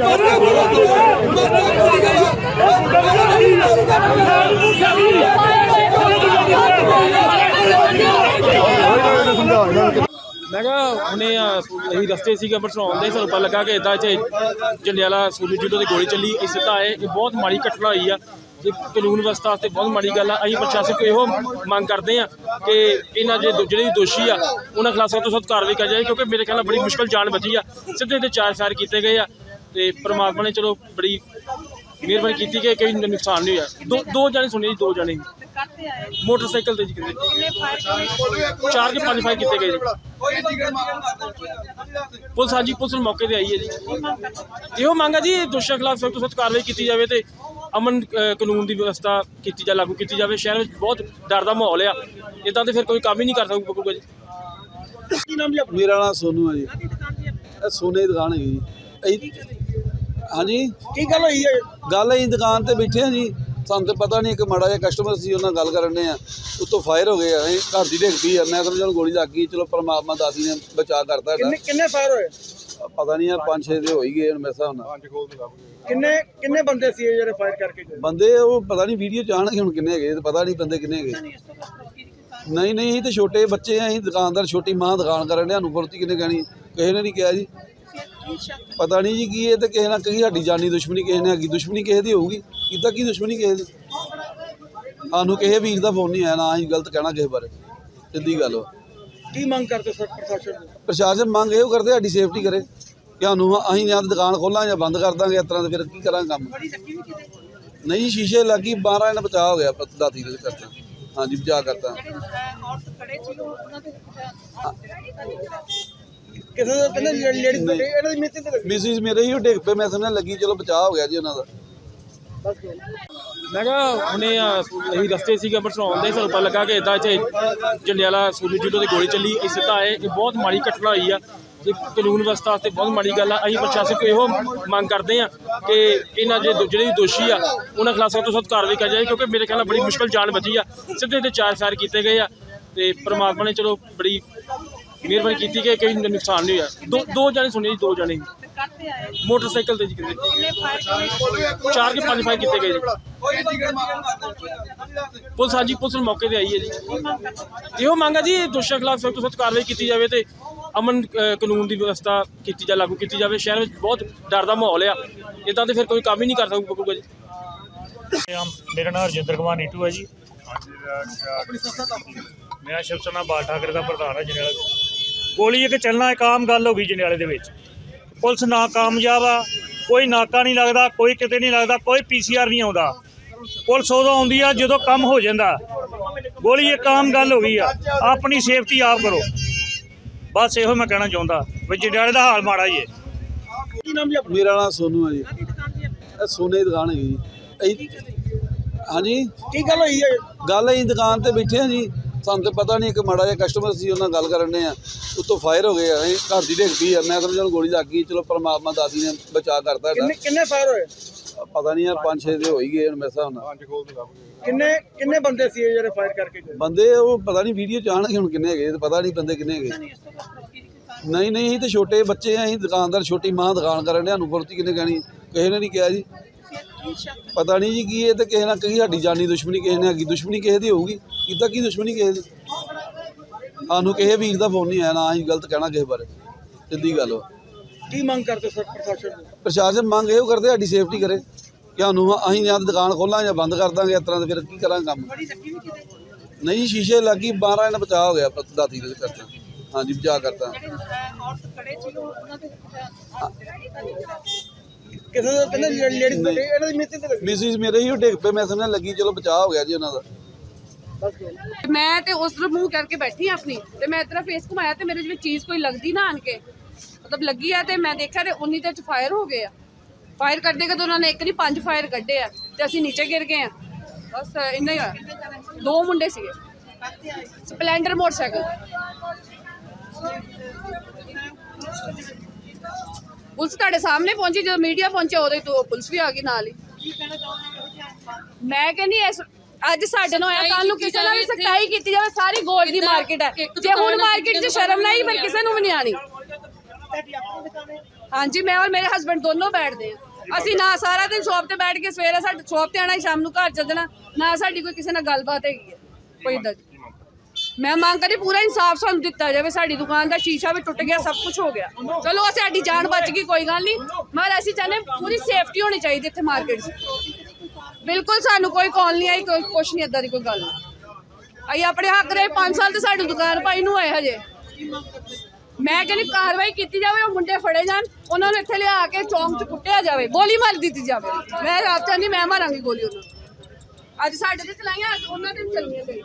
ਮੈਂ ਕਿਹਾ ਹੁਣੇ ਅਸੀਂ ਰਸਤੇ ਸੀਗੇ, ਅੰਮ੍ਰਿਤਸਰ ਆਉਂਦੇ ਸਾਨੂੰ ਪਤਾ ਲੱਗਾ ਕਿ ਇਦਾਂ ਇੱਥੇ ਜੰਡਿਆਲਾ ਸੂਲੀ ਜੁੱਡੋ ਦੀ ਗੋਲੀ ਚੱਲੀ। ਇਸ ਸਿੱਧਾ ਆਏ ਇਹ ਬਹੁਤ ਮਾੜੀ ਘਟਨਾ ਹੋਈ ਆ। ਇਹ ਕਾਨੂੰਨ ਵਿਵਸਥਾ ਵਾਸਤੇ ਬਹੁਤ ਮਾੜੀ ਗੱਲ ਆ। ਅਸੀਂ ਪ੍ਰਸ਼ਾਸਨ ਤੋਂ ਇਹੋ ਮੰਗ ਕਰਦੇ ਆ ਕਿ ਇਹਨਾਂ ਦੇ ਜਿਹੜੇ ਵੀ ਦੋਸ਼ੀ ਆ, ਉਹਨਾਂ ਖਿਲਾਫ ਸਖਤ ਤੋਂ ਸਖਤ ਕਾਰਵਾਈ ਕੀਤੀ ਜਾਏ, ਕਿਉਂਕਿ ਮੇਰੇ ਖਿਆਲ ਨਾਲ ਬੜੀ ਮੁਸ਼ਕਲ ਜਾਨ ਬਚੀ ਆ। ਸਿੱਧੇ ਤੇ ਚਾਰ ਫਾਇਰ ਕੀਤੇ ਗਏ ਆ। ਤੇ ਪ੍ਰਮਾਤਮਾ ਨੇ ਚਲੋ ਬੜੀ ਮਿਹਰਬਾਨੀ ਕੀਤੀ ਕਿ ਕੋਈ ਨੁਕਸਾਨ ਨਹੀਂ ਹੋਇਆ। ਦੋ ਦੋ ਜਾਣੇ ਸੁਣੇ ਜੀ ਦੋ ਜਾਣੇ। ਮੋਟਰਸਾਈਕਲ ਤੇ ਜੀ ਕਿਤੇ। ਚਾਰ ਕੇ ਪੰਜ ਫਾਇਰ ਕੀਤੇ ਗਏ ਜੀ। ਪੁਲਿਸ ਹਾਂਜੀ ਪੁਲਿਸ ਮੌਕੇ ਤੇ ਆਈ ਹੈ ਜੀ। ਇਹੋ ਮੰਗ ਹੈ ਜੀ ਦੋਸ਼ੀਆਂ ਖਿਲਾਫ ਸਖਤ ਸਖਤ ਕਾਰਵਾਈ ਕੀਤੀ ਜਾਵੇ ਤੇ ਅਮਨ ਕਾਨੂੰਨ ਦੀ ਵਿਵਸਥਾ ਕੀਤੀ ਜਾ ਲਾਗੂ ਕੀਤੀ ਜਾਵੇ। ਸ਼ਹਿਰ ਵਿੱਚ ਬਹੁਤ ਡਰ ਦਾ ਮਾਹੌਲ ਆ। ਇਦਾਂ ਤੇ ਫਿਰ ਕੋਈ ਕੰਮ ਹੀ ਨਹੀਂ ਕਰ ਸਕੂਗਾ ਜੀ। ਕੀ ਨਾਮ ਜੀ ਆਪਣਾ? ਮੇਰਾ ਨਾਮ ਸੋਨੂ ਹੈ ਜੀ। ਇਹ ਸੋਨੇ ਦੀ ਦੁਕਾਨ ਹੈਗੀ ਜੀ। ਹਾਂਜੀ? ਕੀ ਗੱਲ ਹੋਈ ਹੈ? ਗੱਲ ਅਸੀਂ ਦੁਕਾਨ ਤੇ ਬੈਠੇ ਹਾਂ ਜੀ। ਸਾਨੂੰ ਤੇ ਪਤਾ ਨਹੀਂ ਇੱਕ ਮਾੜਾ ਜਿਹਾ ਕਸਟਮਰ ਸੀ ਉਹਨਾਂ ਨਾਲ ਗੱਲ ਕਰਨ ਦੇ ਆ ਉੱਤੋਂ ਫਾਇਰ ਹੋ ਗਏ ਆ ਅਸੀਂ ਘਰ ਦੀ ਡਿੱਗ ਪਈ ਆ। ਮੈਂ ਸਮਝਿਆ ਚਲੋ ਗੋਲੀ ਲੱਗ ਗਈ। ਚਲੋ ਪਰਮਾਤਮਾ ਦਾਦੀ ਨੇ ਬਚਾ ਕਰਤਾ ਸਾਡਾ ਕਿੰਨੇ ਫਾਇਰ ਹੋਏ? ਪਤਾ ਨਹੀਂ ਯਾਰ ਪੰਜ ਛੇ ਦੇ ਹੋ ਹੀ ਗਏ ਹੁਣ ਮੇਰੇ ਹਿਸਾਬ ਨਾਲ। ਕਿੰਨੇ ਕਿੰਨੇ ਬੰਦੇ ਸੀ ਜਿਹੜੇ ਫਾਇਰ ਕਰਕੇ ਗਏ? ਬੰਦੇ ਉਹ ਪਤਾ ਨਹੀਂ ਵੀਡੀਓ ਚ ਆਣਗੇ ਹੁਣ ਕਿੰਨੇ ਹੈਗੇ ਤੇ ਪਤਾ ਨਹੀਂ ਬੰਦੇ ਕਿੰਨੇ ਹੈਗੇ। ਨਹੀਂ ਨਹੀਂ ਅਸੀਂ ਤੇ ਛੋਟੇ ਬੱਚੇ ਆ ਅਸੀਂ ਦੁਕਾਨਦਾਰ ਛੋਟੀ ਮਾਂ ਦੁਕਾਨ ਕਰਨ ਦੇ ਸਾਨੂੰ ਫੁਰਤੀ ਕਿੰਨੇ ਕਹਿਣੀ ਕਿਸੇ ਨੇ ਨਹੀਂ ਕਿਹਾ ਜੀ। ਪਤਾ ਨਹੀਂ ਜੀ ਕੀ ਇਹ ਤੇ ਕਿਸੇ ਨਾਲ ਕਹੀ ਸਾਡੀ ਜਾਨੀ ਦੁਸ਼ਮਣੀ ਕਿਸੇ ਨੇ ਹੈਗੀ ਦੁਸ਼ਮਣੀ ਕਿਸੇ ਦੀ ਹੋਊਗੀ। ਕਿੱਦਾਂ ਕੀ ਦੁਸ਼ਮਣੀ ਕਿਸੇ ਦੀ? ਸਾਨੂੰ ਕਿਸੇ ਵੀਰ ਦਾ ਫੋਨ ਨਹੀਂ ਆਇਆ ਨਾ ਅਸੀਂ ਗਲਤ ਕਹਿਣਾ ਕਿਸੇ ਬਾਰੇ। ਸਿੱਧੀ ਗੱਲ ਵਾ ਕੀ ਮੰਗ ਕਰਦੇ ਸਰ ਪ੍ਰਸ਼ਾਸਨ ਨੂੰ ਪ੍ਰਸ਼ਾਸਨ ਮੰਗ ਇਹੋ ਕਰਦੇ ਸਾਡੀ ਸੇਫਟੀ ਕਰੇ। ਕਿ ਸਾਨੂੰ ਅਸੀਂ ਜਾਂ ਦੁਕਾਨ ਖੋਲਾਂ ਜਾਂ ਬੰਦ ਕਰ ਦਾਂਗੇ ਇਸ ਤਰ੍ਹਾਂ ਦੇ ਫਿਰ ਕੀ ਕਰਾਂਗੇ ਕੰਮ? ਨਹੀਂ ਸ਼ੀਸ਼ੇ ਲੱਗੀ 12 ਇਹਨਾਂ ਬਚਾਅ ਹੋ ਗਿਆ ਦਾਤੀ ਦੇ ਕਰਤਾ ਹਾਂਜੀ ਬਚਾਅ ਕਰਤਾ। ਕਿਸੇ ਦਾ ਕਹਿੰਦੇ ਲੇਡੀਜ਼ ਨਹੀਂ। ਇਹਨਾਂ ਦੀ ਮਿੱਥੇ ਤੇ ਲੱਗੀ। ਮਿਸਿਸ ਮੇਰੇ ਹੀ ਉਹ ਡਿੱਗ ਪਏ ਮੈਂ ਸਮਝਣ ਲੱਗੀ ਚਲੋ ਬਚਾਅ ਹੋ ਗਿਆ ਜੀ ਉਹਨਾਂ ਦਾ। ਮੈਂ ਕਿਹਾ ਹੁਣੇ ਆ ਅਸੀਂ ਰਸਤੇ ਸੀਗੇ ਅੰਮ੍ਰਿਤਸਰ ਆਉਂਦੇ ਸਾਨੂੰ ਪਤਾ ਲੱਗਾ ਕਿ ਇਦਾਂ ਇੱਥੇ ਜੰਡਿਆਲਾ ਸੂਲੀ ਜੁੱਡੋ ਦੀ ਗੋਲੀ ਚੱਲੀ। ਅਸੀਂ ਸਿੱਧਾ ਆਏ ਇਹ ਬਹੁਤ ਮਾੜੀ ਘਟਨਾ ਹੋਈ ਆ। ਇਹ ਕਾਨੂੰਨ ਵਿਵਸਥਾ ਵਾਸਤੇ ਬਹੁਤ ਮਾੜੀ ਗੱਲ ਆ। ਅਸੀਂ ਪ੍ਰਸ਼ਾਸਨ ਕੋਲ ਇਹੋ ਮੰਗ ਕਰਦੇ ਆ ਕਿ ਇਹਨਾਂ ਦੋ- ਜਿਹੜੇ ਵੀ ਦੋਸ਼ੀ ਆ ਉਹਨਾਂ ਖਿਲਾਫ ਸਖਤ ਤੋਂ ਸਖਤ ਕਾਰਵਾਈ ਕੀਤੀ ਜਾਏ ਕਿਉਂਕਿ ਮੇਰੇ ਖਿਆਲ ਨਾਲ ਬੜੀ ਮੁਸ਼ਕਲ ਜਾਨ ਬਚੀ ਆ। ਸਿੱਧੇ ਤੇ ਚਾਰ ਫਾਇਰ ਕੀਤੇ ਗਏ ਆ। ਤੇ ਪ੍ਰਮਾਤਮਾ ਨੇ ਚਲੋ ਬੜੀ ਮਿਹਰਬਾਨੀ ਕੀਤੀ ਕਿ ਕੋਈ ਨੁਕਸਾਨ ਨਹੀਂ ਹੋਇਆ। ਦੋ ਦੋ ਜਾਣੇ ਸੁਣੇ ਜੀ ਦੋ ਜਾਣੇ। ਮੋਟਰਸਾਈਕਲ ਤੇ ਜੀ ਕਿਤੇ। ਚਾਰ ਕੇ ਪੰਜ ਫਾਇਰ ਕੀਤੇ ਗਏ ਜੀ। ਪੁਲਿਸ ਹਾਂਜੀ ਪੁਲਿਸ ਨੂੰ ਮੌਕੇ ਤੇ ਆਈ ਹੈ ਜੀ। ਇਹੋ ਮੰਗ ਹੈ ਜੀ ਦੋਸ਼ੀਆਂ ਖਿਲਾਫ ਸਖਤ ਤੋਂ ਸਖਤ ਕਾਰਵਾਈ ਕੀਤੀ ਜਾਵੇ ਤੇ ਅਮਨ ਅ, ਕਾਨੂੰਨ ਦੀ ਵਿਵਸਥਾ ਕੀਤੀ ਜਾ ਲਾਗੂ ਕੀਤੀ ਜਾਵੇ। ਸ਼ਹਿਰ ਵਿੱਚ ਬਹੁਤ ਡਰ ਦਾ ਮਾਹੌਲ ਆ। ਇਦਾਂ ਤੇ ਫਿਰ ਕੋਈ ਕੰਮ ਹੀ ਨਹੀਂ ਕਰ ਸਕੂਗਾ ਜੀ। ਹਾਂ, ਮੇਰਾ ਨਾਮ ਰਜਿੰਦਰ ਕੁਮਾਰ ਨੀਟੂ ਹੈ ਜੀ। ਮੈਂ ਸ਼ਿਵ ਸੈਨਾ ਬਾਲ ਠਾਕਰੇ ਦਾ ਪ੍ਰਧਾਨ ਹਾਂ ਜਨੇਲਾ ਗੋਲੀ ਇੱਕ ਚੱਲਣਾ ਇੱਕ ਆਮ ਗੱਲ ਹੋ ਗਈ ਜਨੇਲੇ ਦੇ ਵਿੱਚ। ਪੁਲਿਸ ਨਾ ਕਾਮਯਾਬ ਆ ਕੋਈ ਨਾਕਾ ਨਹੀਂ ਲੱਗਦਾ ਕੋਈ ਕਿਤੇ ਨਹੀਂ ਲੱਗਦਾ ਕੋਈ ਪੀਸੀਆਰ ਨਹੀਂ ਆਉਂਦਾ। ਪੁਲਿਸ ਉਦੋਂ ਆਉਂਦੀ ਆ ਜਦੋਂ ਕੰਮ ਹੋ ਜਾਂਦਾ। ਗੋਲੀ ਇੱਕ ਆਮ ਗੱਲ ਹੋ ਗਈ ਆ ਆਪਣੀ ਸੇਫਟੀ ਆਪ ਕਰੋ। ਬਸ ਇਹੋ ਮੈਂ ਕਹਿਣਾ ਚਾਹੁੰਦਾ ਵੀ ਜੰਡਿਆਲੇ ਦਾ ਹਾਲ ਮਾੜਾ ਜੀ ਹੈ ਕੀ ਨਾਮ ਜੀ ਆਪਣਾ? ਮੇਰਾ ਨਾਮ ਸੋਨੂ ਹੈ ਜੀ। ਇਹ ਸੋਨੇ ਦੀ ਦੁਕਾਨ ਹੈਗੀ ਜੀ। ਅਸੀਂ- ਹਾਂਜੀ। ਕੀ ਗੱਲ ਹੋਈ ਹੈ? ਗੱਲ ਅਸੀਂ ਦੁਕਾਨ ਤੇ ਬੈਠੇ ਹਾਂ ਜੀ। ਸਾਨੂੰ ਤੇ ਪਤਾ ਨਹੀਂ ਇੱਕ ਮਾੜਾ ਜਿਹਾ ਕਸਟਮਰ ਸੀ ਉਹਨਾਂ ਨਾਲ ਗੱਲ ਕਰਨ ਦੇ ਆ। ਉੱਤੋਂ ਫਾਇਰ ਹੋ ਗਏ ਆ ਅਸੀਂ ਘਰ ਦੀ ਡਿੱਗ ਪਈ ਆ। ਮੈਂ ਚਲੋ ਗੋਲੀ ਲੱਗ ਗਈ ਚਲੋ ਪਰਮਾਤਮਾ ਦਾਦੀ ਨੇ ਬਚਾ ਕਰਤਾ ਸਾਡਾ। ਕਿੰਨੇ ਫਾਇਰ ਹੋਏ? ਪਤਾ ਨਹੀਂ ਯਾਰ ਪੰਜ ਛੇ ਦੇ ਹੋ ਹੀ ਗਏ ਹੁਣ ਮੇਰੇ ਹਿਸਾਬ ਨਾਲ। ਕਿੰਨੇ ਕਿੰਨੇ ਬੰਦੇ ਸੀ ਜਿਹੜੇ ਫਾਇਰ ਕਰਕੇ ਗਏ? ਬੰਦੇ ਉਹ ਪਤਾ ਨਹੀਂ ਵੀਡੀਓ ਚ ਆਣਗੇ ਹੁਣ ਕਿੰਨੇ ਹੈਗੇ ਤੇ ਪਤਾ ਨਹੀਂ ਬੰਦੇ ਕਿੰਨੇ ਹੈਗੇ। ਨਹੀਂ ਨਹੀਂ ਅਸੀਂ ਤੇ ਛੋਟੇ ਬੱਚੇ ਆ ਅਸੀਂ ਦੁਕਾਨਦਾਰ ਛੋਟੀ ਮਾਂ ਦੁਕਾਨ ਕਰਨ ਦੇ ਸਾਨੂੰ ਫੁਰਤੀ ਕਿੰਨੇ ਕਹਿਣੀ? ਕਿਸੇ ਨੇ ਨਹੀਂ ਕਿਹਾ ਜੀ। ਪਤਾ ਨਹੀਂ ਜੀ ਕੀ ਇਹ ਤੇ ਕਿਸੇ ਨਾਲ ਕਹੀ ਸਾਡੀ ਜਾਨੀ ਦੁਸ਼ਮਣੀ ਕਿਸੇ ਨੇ ਹੈਗੀ ਦੁਸ਼ਮਣੀ ਕਿਸੇ ਦੀ ਹੋਊਗੀ। ਕਿੱਦਾਂ ਕੀ ਦੁਸ਼ਮਣੀ ਕਿਸੇ ਦੀ? ਸਾਨੂੰ ਕਿਸੇ ਵੀਰ ਦਾ ਫੋਨ ਨਹੀਂ ਆਇਆ ਨਾ ਅਸੀਂ ਗਲਤ ਕਹਿਣਾ ਕਿਸੇ ਬਾਰੇ। ਸਿੱਧੀ ਗੱਲ ਵਾ ਕੀ ਮੰਗ ਕਰਦੇ ਸਰ ਪ੍ਰਸ਼ਾਸਨ ਨੂੰ ਪ੍ਰਸ਼ਾਸਨ ਮੰਗ ਇਹੋ ਕਰਦੇ ਸਾਡੀ ਸੇਫਟੀ ਕਰੇ। ਕਿ ਸਾਨੂੰ ਅਸੀਂ ਜਾਂ ਦੁਕਾਨ ਖੋਲਾਂ ਜਾਂ ਬੰਦ ਕਰ ਦਾਂਗੇ ਇਸ ਤਰ੍ਹਾਂ ਦੇ ਫਿਰ ਕੀ ਕਰਾਂਗੇ ਕੰਮ? ਨਹੀਂ ਸ਼ੀਸ਼ੇ ਲੱਗੀ 12 ਇਹਨਾਂ ਬਚਾਅ ਹੋ ਗਿਆ ਦਾਤੀ ਦੇ ਕਰਤਾ। ਹਾਂਜੀ ਬਚਾਅ ਕਰਤਾ। ਕਿਸੇ ਦਾ ਕਹਿੰਦੇ ਨਹੀਂ। ਇਹਨਾਂ ਦੀ ਮਿੱਥੇ ਤੇ ਲੱਗੀ। ਮਿਸਿਸ ਮੇਰੇ ਹੀ ਉਹ ਡਿੱਗ ਪਏ ਮੈਂ ਸਮਝਣ ਲੱਗੀ ਚਲੋ ਬਚਾਅ ਹੋ ਗਿਆ ਜੀ ਉਹਨਾਂ ਦਾ। ਮੈਂ ਤੇ ਉਸ ਤਰ੍ਹਾਂ ਮੂੰਹ ਕਰਕੇ ਬੈਠੀ ਆਪਣੀ ਤੇ ਮੈਂ ਇਤਰਾ ਫੇਸ ਘੁਮਾਇਆ ਤੇ ਮੇਰੇ ਜਿਵੇਂ ਚੀਜ਼ ਕੋਈ ਲੱਗਦੀ ਨਾ ਆਣ ਕੇ, ਮਤਲਬ ਲੱਗੀ ਆ ਤੇ ਮੈਂ ਦੇਖਿਆ ਤੇ ਉਨੀ ਦੇ ਚ ਫਾਇਰ ਹੋ ਗਏ ਆ। ਫਾਇਰ ਕਰਦੇ ਕਦੋਂ ਉਹਨਾਂ ਨੇ ਇੱਕ ਨਹੀਂ, ਪੰਜ ਫਾਇਰ ਕੱਢੇ ਆ ਤੇ ਅਸੀਂ ਨੀਚੇ ਗਿਰ ਗਏ ਆ। ਬਸ ਇੰਨਾ ਹੀ ਹੋਇਆ। ਦੋ ਮੁੰਡੇ ਸੀਗੇ। Splendor motorcycle. ਪੁਲਿਸ ਤੁਹਾਡੇ ਸਾਹਮਣੇ ਪਹੁੰਚੀ, ਜਦੋਂ ਮੀਡੀਆ ਪਹੁੰਚਿਆ ਉਦੋਂ ਹੀ ਤੋਂ ਪੁਲਿਸ ਵੀ ਆ ਗਈ ਨਾਲ ਹੀ। ਮੈਂ ਕਹਿੰਦੀ, ਇਸ ਅੱਜ ਸਾਡੇ ਨਾਲ ਹੋਇਆ ਕੱਲ ਨੂੰ ਕਿਸੇ ਨਾਲ ਵੀ ਸਖਤਾਈ ਕੀਤੀ ਜਾਵੇ ਸਾਰੀ ਗੋਲਡ ਦੀ ਮਾਰਕੀਟ ਹੈ। ਜੇ ਹੁਣ ਮਾਰਕੀਟ 'ਚ ਸ਼ਰਮ ਨਹੀਂ ਫਿਰ ਕਿਸੇ ਨੂੰ ਵੀ ਨਹੀਂ ਆਣੀ ਹਾਂਜੀ ਮੈਂ ਔਰ ਮੇਰੇ ਹਸਬੰਡ ਦੋਨੋਂ ਬੈਠਦੇ ਆ ਅਸੀਂ ਨਾ ਸਾਰਾ ਦਿਨ ਸ਼ਾਪ ਤੇ ਬੈਠ ਕੇ ਸਵੇਰੇ ਸਾਡੇ ਸ਼ਾਪ ਤੇ ਆਣਾ ਸ਼ਾਮ ਨੂੰ ਘਰ ਚੱਲ ਜਾਣਾ ਨਾ ਸਾਡੀ ਕੋਈ ਕਿਸੇ ਨਾਲ ਗੱਲਬਾਤ ਹੈਗੀ ਹੈ। ਕੋਈ ਏਦਾਂ ਦੀ। ਮੈਂ ਮੰਗ ਕਰੀ ਪੂਰਾ ਇਨਸਾਫ ਸਾਨੂੰ ਦਿੱਤਾ ਜਾਵੇ ਸਾਡੀ ਦੁਕਾਨ ਦਾ ਸ਼ੀਸ਼ਾ ਵੀ ਟੁੱਟ ਗਿਆ ਸਭ ਕੁਝ ਹੋ ਗਿਆ। ਚਲੋ ਸਾਡੀ ਜਾਨ ਬਚ ਗਈ ਕੋਈ ਗੱਲ ਨਹੀਂ। ਮगर ਅਸੀਂ ਚਾਹੁੰਦੇ ਪੂਰੀ ਸੇਫਟੀ ਹੋਣੀ ਚਾਹੀਦੀ ਇੱਥੇ ਮਾਰਕੀਟ 'ਚ। ਬਿਲਕੁਲ ਸਾਨੂੰ ਕੋਈ ਕਾਲ ਨਹੀਂ ਆਈ, ਕੋਈ ਕੁਛ ਨਹੀਂ, ਏਦਾਂ ਦੀ ਕੋਈ ਗੱਲ ਨਹੀਂ। ਅਸੀਂ ਆਪਣੇ ਹੱਕ ਦੇ 5 ਸਾਲ ਤੇ ਸਾਡੀ ਦੁਕਾਨ ਭਾਈ ਨੂੰ ਆਏ ਹਜੇ। ਮੈਂ ਕਹਿੰਦੀ ਕਾਰਵਾਈ ਕੀਤੀ ਜਾਵੇ, ਉਹ ਮੁੰਡੇ ਫੜੇ ਜਾਣ, ਉਹਨਾਂ ਨੂੰ ਇੱਥੇ ਲਿਆ ਕੇ ਚੌਂਕ 'ਚ ਕੁੱਟਿਆ ਜਾਵੇ, ਗੋਲੀ ਮਾਰ ਦਿੱਤੀ ਜਾਵੇ। ਮੈਂ ਆਪ ਚਾਹੁੰਦੀ ਮੈਂ ਮਾਰਾਂਗੀ ਗੋਲੀ ਉਹਨਾਂ ਅੱਜ ਸਾਡੇ ਤੇ ਚਲਾਈਆਂ, ਅੱਜ ਉਹਨਾਂ ਤੇ ਵੀ